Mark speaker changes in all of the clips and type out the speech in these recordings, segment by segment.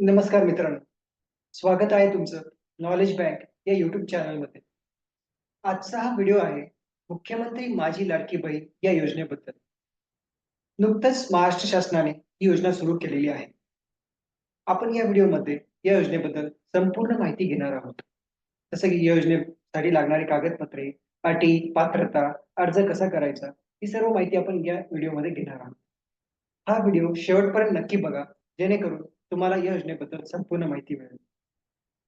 Speaker 1: नमस्कार मित्रांनो. स्वागत आहे तुमचं नॉलेज बँक या युट्यूब चॅनलमध्ये आजचा हा व्हिडिओ आहे मुख्यमंत्री माझी लाडकी बहीण या योजनेबद्दल. नुकतंच महाराष्ट्र शासनाने ही योजना सुरू केलेली आहे. आपण या व्हिडिओमध्ये या योजनेबद्दल संपूर्ण माहिती घेणार आहोत. जसं की या योजनेसाठी लागणारी कागदपत्रे अटी पात्रता अर्ज कसा करायचा ही सर्व माहिती आपण या व्हिडिओमध्ये घेणार आहोत. हा व्हिडिओ शेवटपर्यंत नक्की बघा जेणेकरून तुम्हाला या योजनेबद्दल संपूर्ण माहिती मिळेल.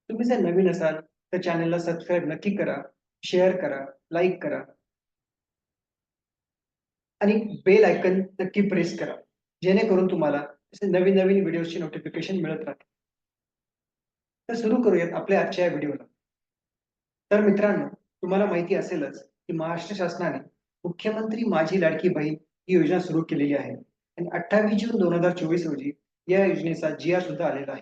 Speaker 1: तुम्ही जर नवीन असाल तर चॅनलला सबस्क्राईब नक्की करा शेअर करा लाईक करा. आणि बेल आयकन नक्की प्रेस करा. जेणेकरून तुम्हाला नवीन नवीन व्हिडिओची नोटिफिकेशन मिळत राहते तर सुरू करूयात आपल्या आजच्या या व्हिडिओला तर मित्रांनो तुम्हाला माहिती असेलच की महाराष्ट्र शासनाने मुख्यमंत्री माझी लाडकी बहीण ही योजना सुरू केलेली आहे. आणि अठ्ठावीस जून दोन हजार चोवीस रोजी या योजनेचा जी आर सुद्धा आलेला आहे.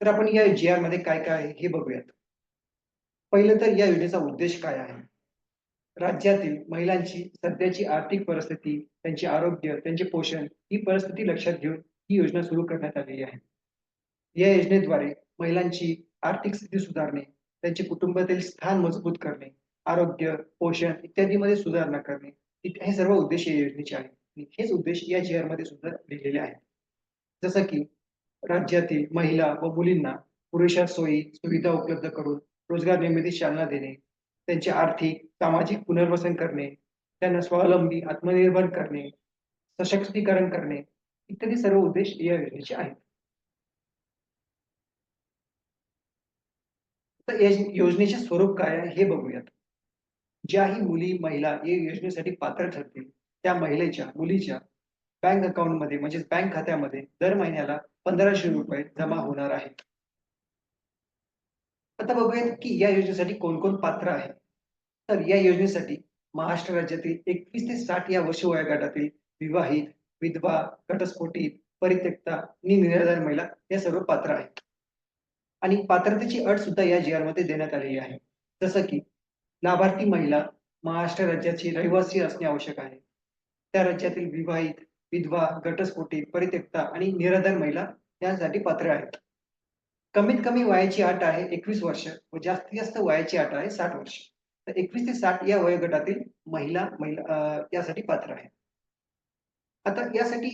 Speaker 1: तर आपण या जी आरमध्ये काय काय आहे हे बघूयात. पहिलं तर या योजनेचा उद्देश काय आहे? राज्यातील महिलांची सध्याची आर्थिक परिस्थिती त्यांचे आरोग्य त्यांचे पोषण ही परिस्थिती लक्षात घेऊन ही योजना सुरू करण्यात आलेली आहे. या योजनेद्वारे महिलांची आर्थिक स्थिती सुधारणे त्यांचे कुटुंबातील स्थान मजबूत करणे आरोग्य पोषण इत्यादीमध्ये सुधारणा करणे हे सर्व उद्देश या योजनेचे आहेत. हेच उद्देश या जी आरमध्ये सुद्धा लिहिलेले आहेत. जसं की राज्यातील महिला व मुलींना पुरेशा सोयी सुविधा उपलब्ध करून रोजगार निर्मिती चालना देणे त्यांचे आर्थिक सामाजिक पुनर्वसन करणे त्यांना स्वावलंबी आत्मनिर्भर करणे सशक्तीकरण करणे इत्यादी सर्व उद्देश या योजनेचे आहेत. तर योजनेचे स्वरूप काय आहे हे बघूयात. ज्याही मुली महिला या योजनेसाठी पात्र ठरतील त्या महिलेच्या मुलीच्या बँक अकाउंटमध्ये म्हणजे बँक खात्यामध्ये दर महिन्याला पंधराशे रुपये जमा होणार आहे. आता बघूयात की या योजनेसाठी कोण कोण पात्र आहे? तर या योजनेसाठी महाराष्ट्र राज्यातील एकवीस ते साठ या वर्ष वयोगटातील विवाहित विधवा घटस्फोटित परित्यक्ता आणि निराधार महिला या सर्व पात्र आहेत. आणि पात्रतेची अट सुद्धा या जी मध्ये देण्यात आलेली आहे. जसं की लाभार्थी महिला महाराष्ट्र राज्याची रहिवासी असणे आवश्यक आहे. त्या राज्यातील विवाहित विधवा घटस्फोटी परित्यक्ता आणि निराधार महिला यासाठी पात्र आहेत. कमीत कमी वयाची अट आहे एकवीस वर्ष व जास्तीत जास्त वयाची अट आहे साठ वर्ष. तर एकवीस ते साठ या वयोगटातील महिला महिला यासाठी पात्र आहे आता यासाठी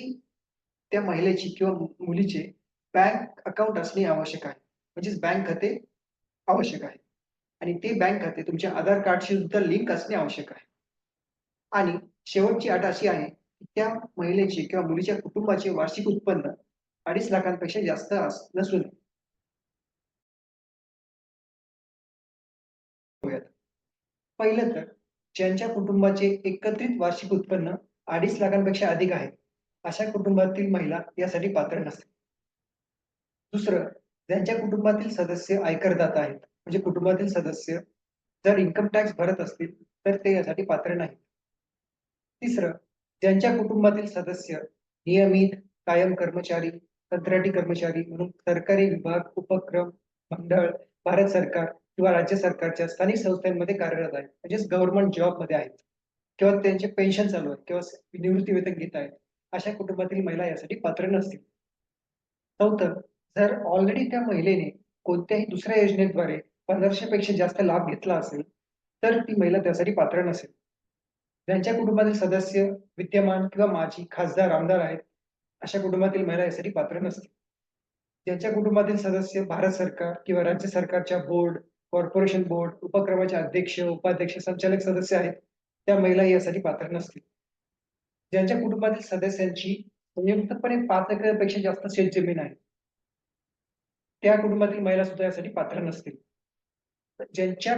Speaker 1: त्या महिलेची किंवा मुलीचे बँक अकाउंट असणे आवश्यक आहे. म्हणजेच बँक खाते आवश्यक आहे. आणि ते बँक खाते तुमच्या आधार कार्डशी सुद्धा लिंक असणे आवश्यक आहे. आणि शेवटची अट अशी आहे त्या महिलेचे किंवा मुलीच्या कुटुंबाचे वार्षिक उत्पन्न अडीच लाखांपेक्षा जास्त नसू नये पहिलं तर ज्यांच्या कुटुंबाचे एकत्रित वार्षिक उत्पन्न अडीच लाखांपेक्षा अधिक आहे अशा कुटुंबातील महिला यासाठी पात्र नसते दुसरं ज्यांच्या कुटुंबातील सदस्य आयकरदाता आहेत म्हणजे कुटुंबातील सदस्य जर इन्कम टॅक्स भरत असतील तर ते यासाठी पात्र नाहीत. तिसरं ज्यांच्या कुटुंबातील सदस्य नियमित कायम कर्मचारी कंत्राटी कर्मचारी म्हणून सरकारी विभाग उपक्रम मंडळ भारत सरकार किंवा राज्य सरकारच्या स्थानिक संस्थांमध्ये कार्यरत आहेत. म्हणजेच गव्हर्नमेंट जॉबमध्ये आहेत. किंवा त्यांचे पेन्शन चालू आहेत किंवा निवृत्ती वेतन घेत आहेत. अशा कुटुंबातील महिला यासाठी पात्र नसतील. चौथं जर ऑलरेडी त्या महिलेने कोणत्याही दुसऱ्या योजनेद्वारे पंधराशे पेक्षा जास्त लाभ घेतला असेल तर ती महिला त्यासाठी पात्र नसेल. ज्यांच्या कुटुंबातील सदस्य विद्यमान किंवा माजी खासदार आमदार आहेत अशा कुटुंबातील महिला यासाठी पात्र नसतील. ज्यांच्या कुटुंबातील सदस्य भारत सरकार किंवा राज्य सरकारच्या बोर्ड कॉर्पोरेशन बोर्ड उपक्रमाचे अध्यक्ष उपाध्यक्ष संचालक सदस्य आहेत त्या महिला यासाठी पात्र नसतील. ज्यांच्या कुटुंबातील सदस्यांची संयुक्तपणे पाच एकरपेक्षा जास्त शेतजमीन आहे त्या कुटुंबातील महिला सुद्धा यासाठी पात्र नसतील. ज्यांच्या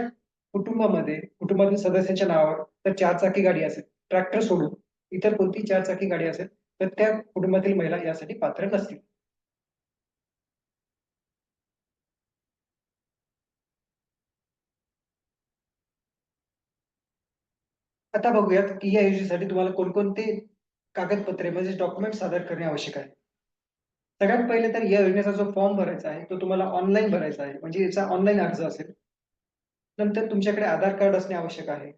Speaker 1: कुटुंबामध्ये कुटुंबातील सदस्यांच्या नावावर तर चार चाकी गाडी असेल. ट्रॅक्टर सोडून इतर कोणती चार चाकी गाडी असेल तर त्या कुटुंबातील महिला यासाठी पात्र नसतील. आता बघूयात की या योजनेसाठी तुम्हाला कोणकोणते कागदपत्रे म्हणजे डॉक्युमेंट सादर करणे आवश्यक आहे. सगळ्यात पहिले तर या योजनेचा जो फॉर्म भरायचा आहे तो तुम्हाला ऑनलाईन भरायचा आहे. म्हणजे याचा ऑनलाईन अर्ज असेल. नंतर तुमच्याकडे आधार कार्ड असणे आवश्यक आहे.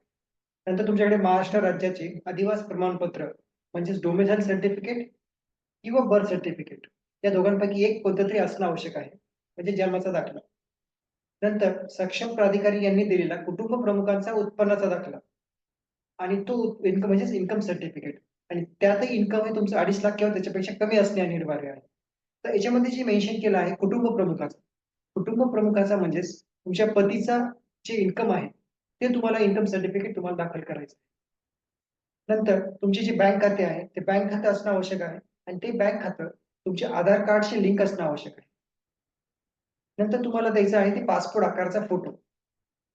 Speaker 1: नंतर तुमच्याकडे महाराष्ट्र राज्याचे अधिवास प्रमाणपत्र म्हणजेच डोमेसाईल सर्टिफिकेट किंवा बर्थ सर्टिफिकेट या दोघांपैकी एक कोणतं तरी असणं आवश्यक आहे म्हणजे जन्माचा दाखला. नंतर सक्षम प्राधिकारी यांनी दिलेला कुटुंब प्रमुखांचा उत्पन्नाचा दाखला. आणि तो इन्कम म्हणजेच इन्कम सर्टिफिकेट आणि त्यातही इन्कम हे तुमचं अडीच लाख किंवा त्याच्यापेक्षा कमी असणे अनिवार्य आहे. तर याच्यामध्ये जे मेन्शन केलं आहे कुटुंब प्रमुखाचा. कुटुंब प्रमुखाचा म्हणजेच तुमच्या पतीचा जे इन्कम आहे ते तुम्हाला इन्कम सर्टिफिकेट तुम्हाला दाखल करायचं आहे. नंतर तुमचे जे बँक खाते आहे ते बँक खाते असणं आवश्यक आहे आणि ते बँक खातं तुमचे आधार कार्डशी लिंक असणं आवश्यक आहे. नंतर तुम्हाला द्यायचं आहे ते पासपोर्ट आकारचा फोटो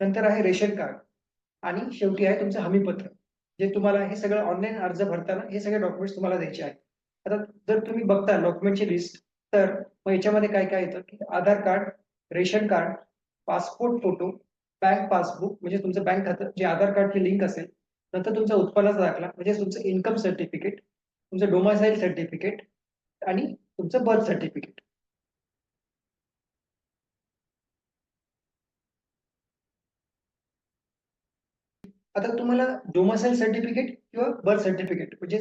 Speaker 1: नंतर आहे रेशन कार्ड आणि शेवटी आहे तुमचं हमीपत्र. जे तुम्हाला हे सगळं ऑनलाईन अर्ज भरताना हे सगळे डॉक्युमेंट्स तुम्हाला द्यायचे आहेत. आता जर तुम्ही बघता डॉक्युमेंटची लिस्ट तर मग याच्यामध्ये काय काय येतं की Aadhaar card ration card passport photo bank passbook म्हणजे तुमचं बँक खातं जे आधार कार्डची लिंक असेल नंतर तुमचा उत्पन्नाचा दाखला म्हणजे तुमचं इन्कम सर्टिफिकेट तुमचं डोमासाईल सर्टिफिकेट आणि तुमचं बर्थ सर्टिफिकेट आता तुम्हाला डोमासाईल सर्टिफिकेट किंवा बर्थ सर्टिफिकेट म्हणजे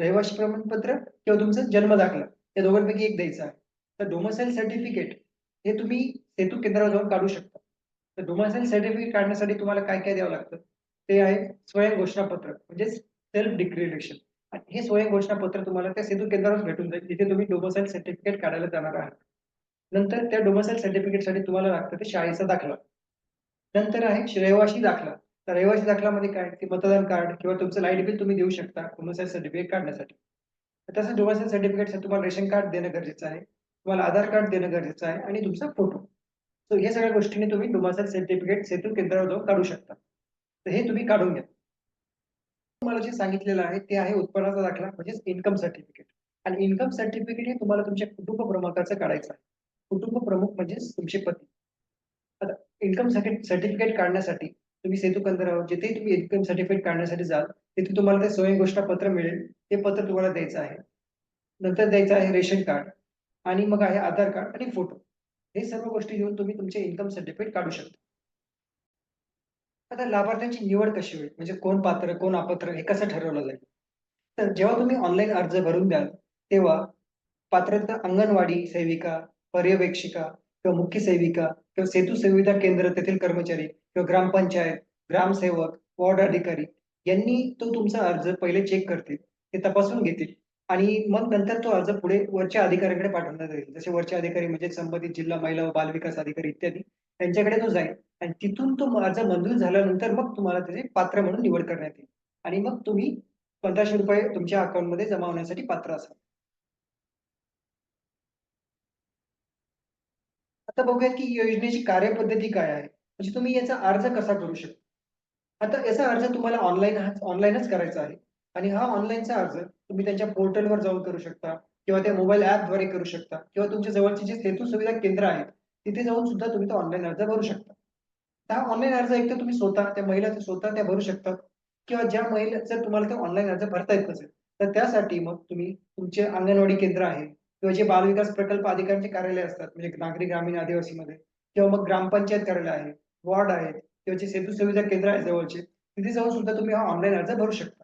Speaker 1: रहिवासी प्रमाणपत्र किंवा तुमचं जन्म दाखला या दोघांपैकी एक द्यायचा आहे. तर डोमासाईल सर्टिफिकेट हे तुम्ही सेतू केंद्रावर जाऊन काढू शकता. तर डोमासाईल सर्टिफिकेट काढण्यासाठी तुम्हाला काय काय द्यावं लागतं? ते आहे स्वयं घोषणापत्र म्हणजे सेल्फ डिक्लेरेशन आणि हे स्वयं घोषणापत्र तुम्हाला त्या सेतू केंद्रावर भेटून जाईल जिथे तुम्ही डोमासाईल सर्टिफिकेट काढायला जाणार आहात. नंतर त्या डोमासाईल सर्टिफिकेटसाठी तुम्हाला लागतं ते शाळेचा दाखला. नंतर आहे रहिवाशी दाखला. तर रहिवाशी दाखल्यामध्ये काय? ते मतदान कार्ड किंवा तुमचं लाइट बिल तुम्ही देऊ शकता डोमेसाईल सर्टिफिकेट काढण्यासाठी. तसं डोमेसाईल सर्टिफिकेटसाठी तुम्हाला रेशन कार्ड देणं गरजेचं आहे. तुम्हाला आधार कार्ड देणं गरजेचं आहे आणि तुमचा फोटो. सो या सगळ्या गोष्टीने तुम्ही डोमेसाईल सर्टिफिकेट सेतू केंद्रावर काढू शकता. तर हे तुम्ही काढून घ्या. तुम्हाला जे सांगितलेलं आहे ते आहे उत्पन्नाचा दाखला म्हणजेच इन्कम सर्टिफिकेट आणि इन्कम सर्टिफिकेट हे तुम्हाला तुमच्या कुटुंब प्रमुखाचं काढायचं आहे. कुटुंब प्रमुख म्हणजेच तुमचे पती. आता इन्कम सर्टिफिकेट काढण्यासाठी तुम्ही सेतू केंद्रावर जिथे तुम्ही इन्कम सर्टिफिकेट काढण्यासाठी जाल तिथे तुम्हाला ते स्वयंघोषणा पत्र मिळेल. ते पत्र तुम्हाला द्यायचं आहे. नंतर द्यायचं आहे रेशन कार्ड आणि मग आहे आधार कार्ड आणि फोटो हे सर्व गोष्टी घेऊन तुम्ही तुमचे इन्कम सर्टिफिकेट काढू शकता. आता लाभार्थ्यांची निवड कशी होईल? म्हणजे कोण पात्र कोण अपात्र हे कसं ठरवलं जाईल? तर जेव्हा तुम्ही ऑनलाईन अर्ज भरून द्याल तेव्हा पात्रता अंगणवाडी सेविका पर्यवेक्षिका किंवा मुख्य सेविका किंवा सेतू सुविधा केंद्र तेथील कर्मचारी किंवा ग्रामपंचायत ग्रामसेवक वॉर्ड अधिकारी यांनी तो तुमचा अर्ज पहिले चेक करतील ते तपासून घेतील. आणि मग नंतर तो अर्ज पुढे वरच्या अधिकाऱ्याकडे पाठवण्यात येईल. जसे वरचे अधिकारी म्हणजे संबंधित जिल्हा महिला व बालविकास अधिकारी इत्यादी त्यांच्याकडे तो जाईल. आणि तिथून तो अर्ज मंजूर झाल्यानंतर मग तुम्हाला त्याचे पात्र म्हणून निवड करण्यात येईल. आणि मग तुम्ही पंधराशे रुपये तुमच्या अकाउंटमध्ये जमा होण्यासाठी पात्र असाल. आता बघूया की योजनेची कार्यपद्धती काय आहे. म्हणजे तुम्ही याचा अर्ज कसा करू शकता? आता याचा अर्ज तुम्हाला ऑनलाईन ऑनलाईनच करायचा आहे. आणि हा ऑनलाईनचा अर्ज तुम्ही त्यांच्या पोर्टलवर जाऊन करू शकता किंवा त्या मोबाईल ऍपद्वारे करू शकता किंवा तुमच्या जवळचे जे सेतू सुविधा केंद्र आहेत तिथे जाऊन सुद्धा तुम्ही तो ऑनलाईन अर्ज भरू शकता. हा ऑनलाईन अर्ज एक तर तुम्ही स्वतः त्या महिला स्वतः त्या भरू शकता किंवा ज्या महिला जर तुम्हाला ते ऑनलाईन अर्ज भरता येत नसेल तर त्यासाठी मग तुम्ही तुमचे अंगणवाडी केंद्र आहे किंवा जे बालविकास प्रकल्प अधिकाऱ्यांचे कार्यालय असतात म्हणजे नागरी ग्रामीण आदिवासीमध्ये किंवा मग ग्रामपंचायत कार्यालय आहे वॉर्ड आहेत किंवा जे सेतू सुविधा केंद्र आहे जवळचे तिथे जाऊन सुद्धा तुम्ही हा ऑनलाईन अर्ज भरू शकता.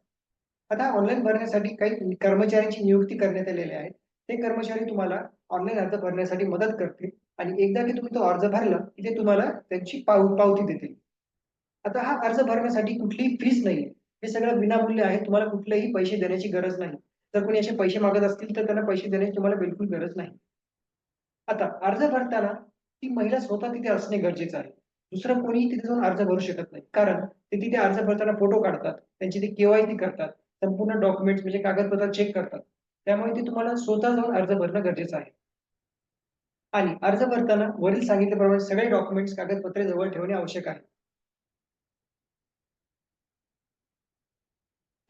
Speaker 1: आता ऑनलाईन भरण्यासाठी काही कर्मचाऱ्यांची नियुक्ती करण्यात आलेली आहे. ते कर्मचारी तुम्हाला ऑनलाईन अर्ज भरण्यासाठी मदत करतील आणि एकदा की तुम्ही तो अर्ज भरला की ते तुम्हाला त्यांची पाव पावती देतील. आता हा अर्ज भरण्यासाठी कुठलीही फीस नाही हे सगळं विनामूल्य आहे. तुम्हाला कुठलेही पैसे देण्याची गरज नाही. जर कोणी असे पैसे मागत असतील तर त्यांना पैसे देण्याची तुम्हाला बिलकुल गरज नाही. आता अर्ज भरताना ती महिला स्वतः तिथे असणे गरजेचं आहे. दुसरं कोणीही तिथे जाऊन अर्ज भरू शकत नाही. कारण ते तिथे अर्ज भरताना फोटो काढतात. त्यांची ते केवायसी करतात. संपूर्ण डॉक्युमेंट्स म्हणजे कागदपत्र चेक करतात. त्यामुळे ते तुम्हाला स्वतः जाऊन अर्ज भरणं गरजेचं आहे. आणि अर्ज भरताना वरील सांगितल्याप्रमाणे सगळे डॉक्युमेंट्स कागदपत्रे जवळ ठेवणे आवश्यक आहे.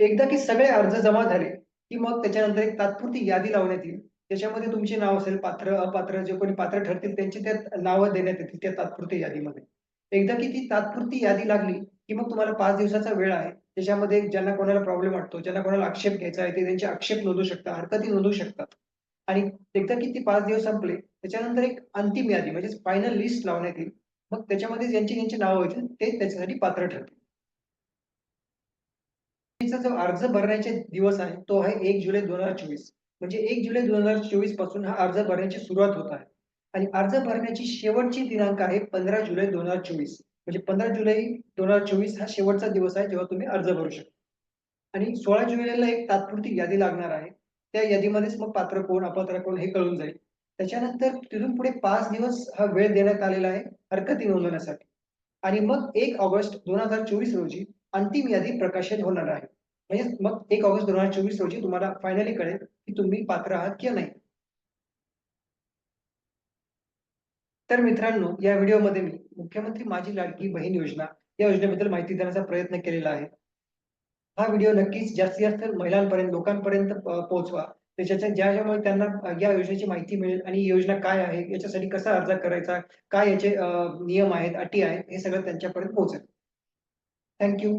Speaker 1: एकदा की सगळे अर्ज जमा झाले की मग त्याच्यानंतर एक तात्पुरती यादी लावण्यात येईल. त्याच्यामध्ये तुमचे नाव असेल पात्र अपात्र जे कोणी पात्र ठरतील त्यांची त्यात नावं देण्यात येतील त्या तात्पुरत्या यादीमध्ये. एकदा की ती तात्पुरती यादी लागली की मग तुम्हाला पाच दिवसाचा वेळ आहे. त्याच्यामध्ये ज्यांना कोणाला प्रॉब्लेम वाटतो ज्यांना कोणाला आक्षेप घ्यायचा आहे ते त्यांचे आक्षेप नोंदवू शकतात हरकती नोंदवू शकतात. आणि एकदा की ती पाच दिवस संपले त्याच्यानंतर एक अंतिम यादी म्हणजे फायनल लिस्ट लावण्यात येईल. मग त्याच्यामध्ये ज्यांची ज्यांची नावं होतील ते त्याच्यासाठी पात्र ठरतील. जो अर्ज भरण्याचे दिवस आहे तो आहे एक जुलै दोन हजार चोवीस. म्हणजे एक जुलै दोन हजार चोवीसपासून हा अर्ज भरण्याची सुरुवात होत आहे. आणि अर्ज भरण्याची शेवटची दिनांक आहे पंधरा जुलै दोन हजार चोवीस. म्हणजे पंधरा जुलै दोन हजार चोवीस हा शेवटचा दिवस आहे जेव्हा तुम्ही अर्ज भरू शकता. आणि सोळा जुलैला एक तात्पुरती यादी लागणार आहे. त्या यादीमध्येच मग पात्र कोण अपात्र कोण हे कळून जाईल. त्याच्यानंतर तिथून पुढे पाच दिवस हा वेळ देण्यात आलेला आहे हरकती नोंदवण्यासाठी. आणि मग एक ऑगस्ट दोन हजार चोवीस रोजी अंतिम यादी प्रकाशित होणार आहे. म्हणजे मग एक ऑगस्ट दोन हजार चोवीस रोजी तुम्हाला फायनली कळेल की तुम्ही पात्र आहात किंवा नाही. तर मित्रांनो या व्हिडिओमध्ये मी मुख्यमंत्री माझी लाडकी बहीण योजना या योजनेबद्दल माहिती देण्याचा प्रयत्न केलेला आहे. हा व्हिडिओ नक्कीच जास्तीत जास्त महिलांपर्यंत लोकांपर्यंत पोहोचवा. त्याच्या ज्याच्यामुळे त्यांना या योजनेची माहिती मिळेल आणि योजना काय आहे याच्यासाठी कसा अर्ज करायचा काय याचे नियम आहेत अटी आहेत हे सगळं त्यांच्यापर्यंत पोहोचेल. थँक्यू.